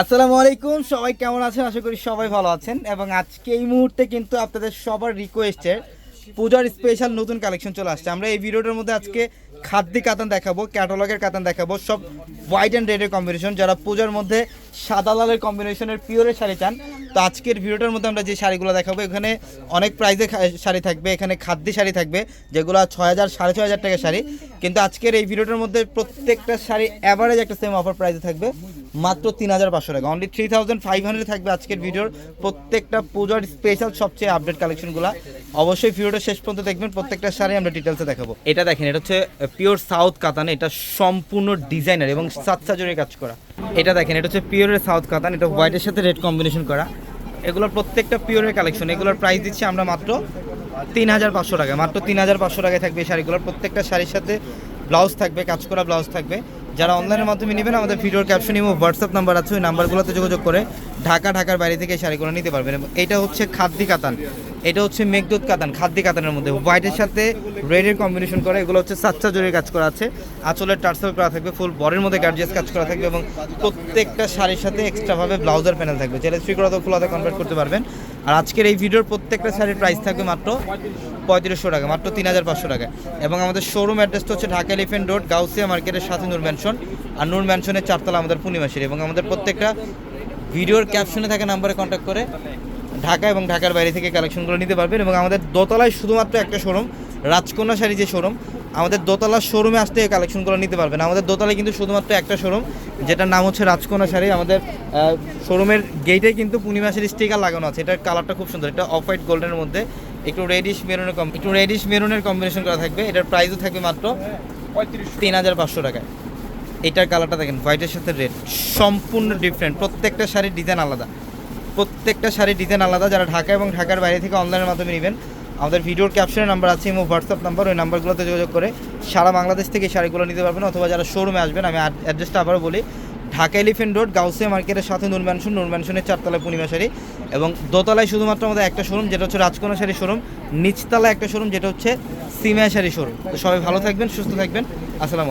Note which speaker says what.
Speaker 1: আসসালামু আলাইকুম, সবাই কেমন আছেন? আশা করি সবাই ভালো আছেন। এবং আজকে এই মুহূর্তে কিন্তু আপনাদের সবার রিকোয়েস্টের পূজার স্পেশাল নতুন কালেকশন চলে আসছে। আমরা এই ভিডিওটার মধ্যে আজকে খাদ্য কাতান দেখাবো ক্যাটালগের কাতান দেখাবো, সব হোয়াইট অ্যান্ড রেডের কম্বিনেশন যারা পূজার মধ্যে সাদা লালের কম্বিনেশনের পিওরের শাড়ি চান, তো আজকের ভিডিওটার মধ্যে আমরা যে শাড়িগুলো দেখাবো, এখানে অনেক প্রাইজে শাড়ি থাকবে। এখানে খাদ্য শাড়ি থাকবে, যেগুলো ছয় হাজার, সাড়ে ছয় হাজার টাকা শাড়ি। কিন্তু আজকের এই ভিডিওটার মধ্যে প্রত্যেকটা শাড়ি অ্যাভারেজ একটা সেম অফার প্রাইজে থাকবে। মাত্র তিন হাজার পাঁচশো টাকা। Only three thousand five hundred থাকবে আজকের ভিডিওর। প্রত্যেকটা পূজার স্পেশাল সবচেয়ে আপডেট কালেকশনগুলো অবশ্যই ভিডিওটা শেষ পর্যন্ত দেখবেন। প্রত্যেকটা শাড়ি আমরা ডিটেলসে দেখাবো। এটা দেখেন, এটা হচ্ছে পিওর সাউথ কাতান এটা সম্পূর্ণ ডিজাইনার এবং সাত সাজরে কাজ করা। এটা দেখেন, এটা হচ্ছে পিওরের সাউথ কাতান এটা হোয়াইটের সাথে রেড কম্বিনেশন করা। এগুলোর প্রত্যেকটা পিওরের কালেকশন এগুলোর প্রাইস দিচ্ছি আমরা মাত্র তিন হাজার পাঁচশো টাকা মাত্র তিন হাজার পাঁচশো টাকায় থাকবে এই শাড়িগুলোর। প্রত্যেকটা শাড়ির সাথে ব্লাউজ থাকবে, কাজ করা ব্লাউজ থাকবে। যারা অনলাইনের মাধ্যমে নেবেন, আমাদের ভিডিওর ক্যাপশন এবং হোয়াটসঅ্যাপ নাম্বার আছে, ওই নাম্বারগুলোতে যোগাযোগ করে ঢাকা, ঢাকার বাইরে থেকে শাড়িগুলো নিতে পারবেন। এবং এটা হচ্ছে খাদ্যি কাতান। এটা হচ্ছে মেঘদূত কাতান, খাদ্যি কাতানের মধ্যে। হোয়াইটের সাথে রেডের কম্বিনেশন করে, এগুলো হচ্ছে সাতটা জরির কাজ করা আছে। আঁচলের টার্সেল করা থাকবে ফুল বরের মধ্যে গার্জিয়াস কাজ করা থাকবে এবং প্রত্যেকটা শাড়ির সাথে এক্সট্রাভাবে ব্লাউজার প্যানেল থাকবে। যেটা করা ফুলাতে কনভার্ট করতে পারবেন। আর আজকের এই ভিডিওর প্রত্যেকটা শাড়ির প্রাইস থাকবে মাত্র পঁয়ত্রিশশো টাকা, মাত্র তিন হাজার পাঁচশো টাকা এবং আমাদের শোরুম অ্যাড্রেসটা হচ্ছে ঢাকা এলিফেন্ট রোড গাউসিয়া মার্কেটের সাথে নূর ম্যানশন আর নূর ম্যানশনের চারতলা আমাদের পূর্ণিমাসির এবং আমাদের প্রত্যেকটা ভিডিওর ক্যাপশনে থাকা নাম্বারে কন্ট্যাক্ট করে ঢাকা এবং ঢাকার বাইরে থেকে কালেকশনগুলো নিতে পারবেন এবং আমাদের দোতলায় শুধুমাত্র একটা শোরুম রাজকন্যা শাড়ি যে শোরুম আমাদের দোতলার শোরুমে আসতে কালেকশনগুলো নিতে পারবেন। আমাদের দোতলায় কিন্তু শুধুমাত্র একটা শোরুম যেটার নাম হচ্ছে রাজকন্যা শাড়ি। আমাদের শোরুমের গেটে কিন্তু পূর্ণিমাসের স্টিকার লাগানো আছে। এটার কালারটা খুব সুন্দর। এটা অফ হোয়াইট গোল্ডের মধ্যে। একটু রেডিশ মেরুনের কম একটু রেডিশ মেরুনের কম্বিনেশন করা থাকবে। এটার প্রাইসও থাকবে মাত্র পঁয়ত্রিশ তিন হাজার পাঁচশো টাকায়। এটার কালারটা দেখেন হোয়াইটের সাথে রেড সম্পূর্ণ ডিফারেন্ট প্রত্যেকটা শাড়ির ডিজাইন আলাদা। প্রত্যেকটা শাড়ির ডিজাইন আলাদা। যারা ঢাকা এবং ঢাকার বাইরে থেকে অনলাইনের মাধ্যমে নেবেন, আমাদের ভিডিওর ক্যাপশনের নাম্বার আছে এবং হোয়াটসঅ্যাপ নাম্বার ওই নাম্বারগুলোতে যোগাযোগ করে সারা বাংলাদেশ থেকে শাড়িগুলো নিতে পারবেন। অথবা যারা শোরুমে আসবেন, আমি অ্যাড্রেসটা আবারও বলি, ঢাকা এলিফেন্ট রোড গাউসিয়া মার্কেটের সাথে নূর ম্যানশন নূর ম্যানশনের চারতলায় পূর্ণিমা শাড়ি এবং দোতলায় শুধুমাত্র আমাদের একটা শোরুম যেটা হচ্ছে রাজকোনা শাড়ি শোরুম নিচতলায় একটা শোরুম যেটা হচ্ছে সিমিয়া শাড়ি শোরুম তো সবাই ভালো থাকবেন, সুস্থ থাকবেন। আসসালামু আলাইকুম।